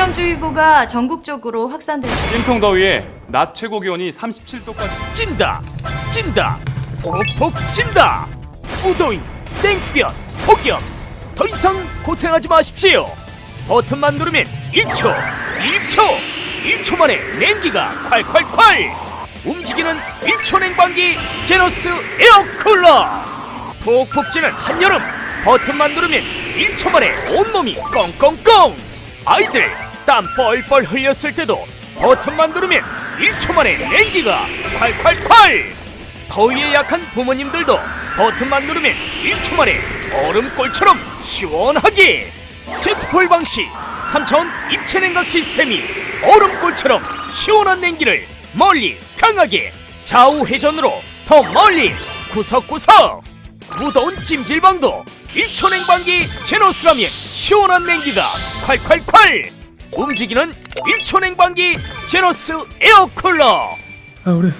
폭염주의보가 전국적으로 확산되고 찜통 더위에 낮 최고 기온이 37도까지. 찐다 찐다 푹푹 찐다. 무더위 땡볕 폭염. 더 이상 고생하지 마십시오. 버튼만 누르면 1초 1초 1초 만에 냉기가 콸콸콸. 움직이는 1초 냉방기 제너스 에어쿨러. 푹푹 찌는 한여름. 버튼만 누르면 1초 만에 온몸이 꽁꽁꽁. 아이들 땀 뻘뻘 흘렸을 때도 버튼만 누르면 1초 만에 냉기가 콸콸콸 더위에 약한 부모님들도 버튼만 누르면 1초 만에 얼음골처럼 시원하게! 제트폴 방식 3차원 입체 냉각 시스템이 얼음골처럼 시원한 냉기를 멀리 강하게 좌우 회전으로 더 멀리 구석구석! 무더운 찜질방도 1초 냉방기 제노스라면 시원한 냉기가 콸콸콸 움직이는 1초 냉방기 제노스 에어쿨러. 야 우리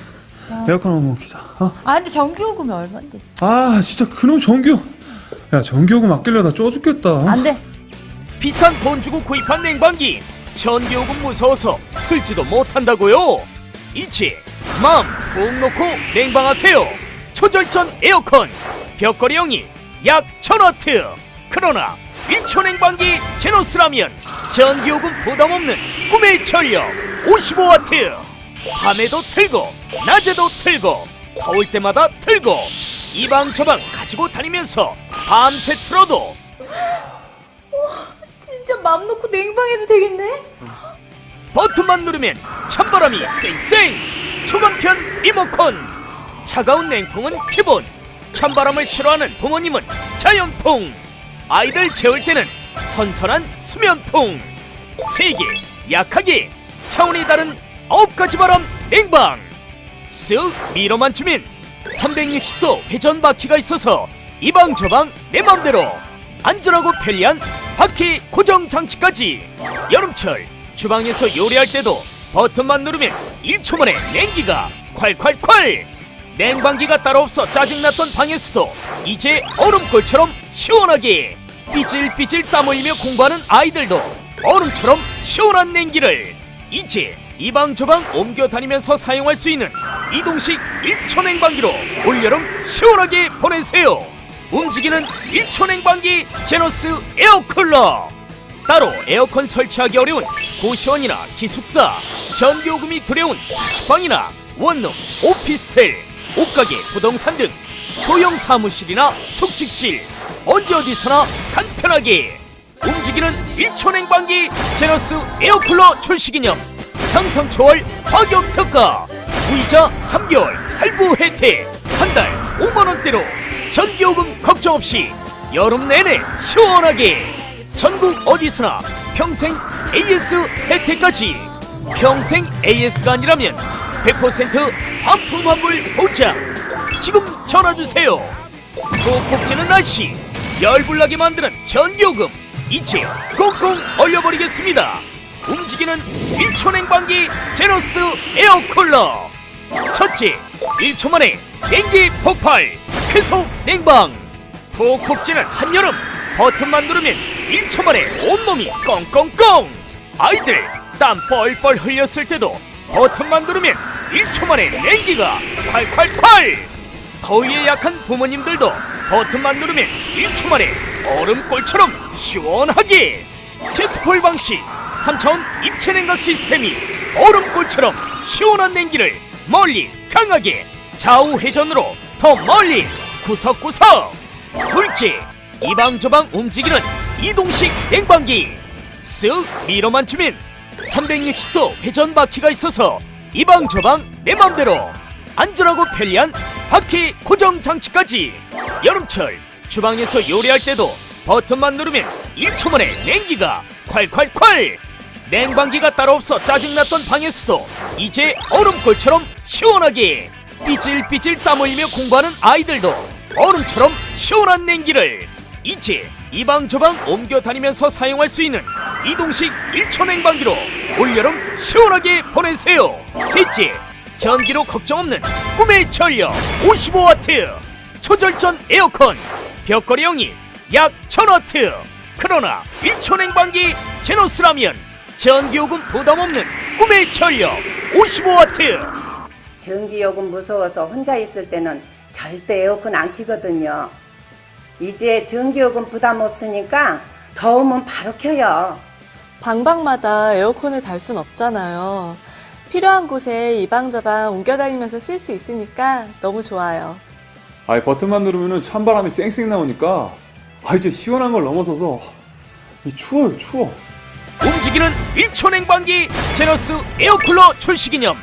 에어컨 한번 키자. 어? 아 근데 전기요금이 얼만데? 아 진짜 그놈 전기요. 야 전기요금 아끼려다 쪄 죽겠다. 어? 안돼. 비싼 돈 주고 구입한 냉방기. 전기요금 무서워서 틀지도 못한다고요. 이제 마음 푹 놓고 냉방하세요. 초절전 에어컨. 벽걸이 형이 약 1000와트 그러나 1초 냉방기 제노스라면 전기요금 부담 없는 꿈의 전력 55와트. 밤에도 틀고 낮에도 틀고 더울 때마다 틀고 이방 저방 가지고 다니면서 밤새 틀어도 진짜 맘 놓고 냉방해도 되겠네? 버튼만 누르면 찬바람이 쌩쌩. 초간편 리모컨. 차가운 냉풍은 기본. 찬바람을 싫어하는 부모님은 자연풍 아이들 재울 때는 선선한 수면풍 세게 약하게 차원이 다른 아홉 가지 바람 냉방. 쓱 밀어만 주면 360도 회전 바퀴가 있어서 이방 저방 내 맘대로 안전하고 편리한 바퀴 고정 장치까지 여름철 주방에서 요리할 때도 버튼만 누르면 1초 만에 냉기가 콸콸콸. 냉방기가 따로 없어 짜증났던 방에서도 이제 얼음골처럼 시원하게 삐질삐질 땀 흘리며 공부하는 아이들도 얼음처럼 시원한 냉기를 이제 이방 저방 옮겨 다니면서 사용할 수 있는 이동식 1초 냉방기로 올여름 시원하게 보내세요. 움직이는 1초 냉방기 제너스 에어쿨러. 따로 에어컨 설치하기 어려운 고시원이나 기숙사 전기요금이 두려운 자취방이나 원룸 오피스텔 옷가게 부동산 등 소형 사무실이나 숙직실 언제 어디서나 간편하게 움직이는 1초 냉방기 제너스 에어쿨러 출시 기념. 상상 초월 가격 특가. 무이자 3개월 할부 혜택. 한 달 5만 원대로 전기요금 걱정 없이 여름 내내 시원하게. 전국 어디서나 평생 AS 혜택까지. 평생 AS가 아니라면 100% 반품 환불 보장. 지금 전화 주세요. 푹푹 찌는 날씨 열불나게 만드는 전기요금. 이제 꽁꽁 얼려버리겠습니다. 움직이는 1초 냉방기 제너스 에어쿨러. 첫째 1초 만에 냉기 폭발 계속 냉방. 푹푹 찌는 한여름 버튼만 누르면 1초 만에 온몸이 꽁꽁꽁. 아이들 땀 뻘뻘 흘렸을 때도 버튼만 누르면 1초 만에 냉기가 콸콸콸. 더위에 약한 부모님들도 버튼만 누르면 1초 만에 얼음골처럼 시원하게 제트폴 방식 3차원 입체 냉각 시스템이 얼음골처럼 시원한 냉기를 멀리 강하게 좌우 회전으로 더 멀리 구석구석. 둘째 이방저방 움직이는 이동식 냉방기. 쓱 밀어만 주면 360도 회전 바퀴가 있어서 이방저방 내 맘대로 안전하고 편리한 바퀴 고정 장치까지 여름철 주방에서 요리할 때도 버튼만 누르면 1초 만에 냉기가 콸콸콸! 냉방기가 따로 없어 짜증났던 방에서도 이제 얼음골처럼 시원하게 삐질삐질 땀 흘리며 공부하는 아이들도 얼음처럼 시원한 냉기를 이제 이 방 저 방 옮겨 다니면서 사용할 수 있는 이동식 1초 냉방기로 올여름 시원하게 보내세요. 셋째 전기로 걱정 없는 꿈의 전력 55와트 초절전 에어컨 벽걸이형이 약 1000와트 그러나 1초 냉방기 제노스라면 전기요금 부담 없는 꿈의 전력 55와트. 전기요금 무서워서 혼자 있을 때는 절대 에어컨 안 키거든요. 이제 전기요금 부담 없으니까 더우면 바로 켜요. 방방마다 에어컨을 달 순 없잖아요. 필요한 곳에 이방저방 옮겨다니면서 쓸 수 있으니까 너무 좋아요. 아이 버튼만 누르면은 찬바람이 쌩쌩 나오니까 아 이제 시원한 걸 넘어서서 이 추워요 추워. 움직이는 1초 냉방기 제너스 에어쿨러 출시 기념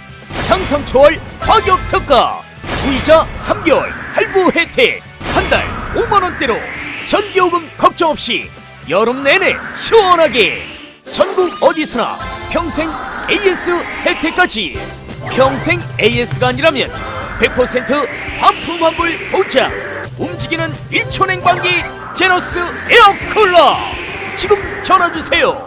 상상 초월 가격 특가 무이자 3개월 할부 혜택 한 달 5만 원대로 전기요금 걱정 없이 여름 내내 시원하게 전국 어디서나 평생 AS 혜택까지 평생 AS가 아니라면 100% 반품 환불 보장 움직이는 1초 냉방기 제너스 에어쿨러 지금 전화 주세요.